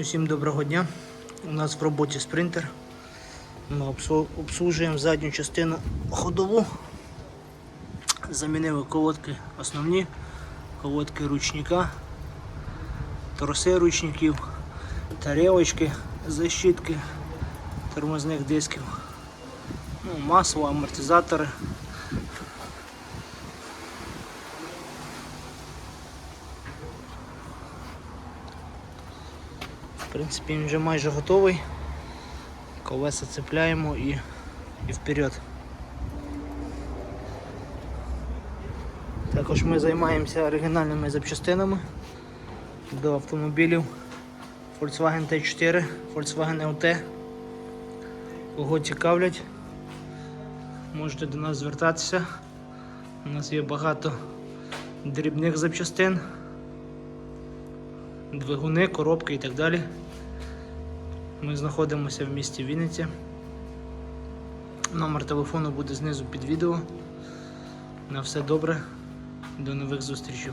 Усім доброго дня. У нас в роботі спринтер. Ми обслужуємо задню частину ходову. Замінили колодки основні, колодки ручника, троси ручників, тарілочки, защитки тормозних дисків, ну, масло, амортизатори. В принципі, він вже майже готовий. Колеса цепляємо і, і вперед. Також ми займаємося оригінальними запчастинами до автомобілів Volkswagen T4, Volkswagen LT. Кого цікавлять, можете до нас звертатися. У нас є багато дрібних запчастин двигуни, коробки і так далі. Ми знаходимося в місті Вінниці. Номер телефону буде знизу під відео. На все добре. До нових зустрічей.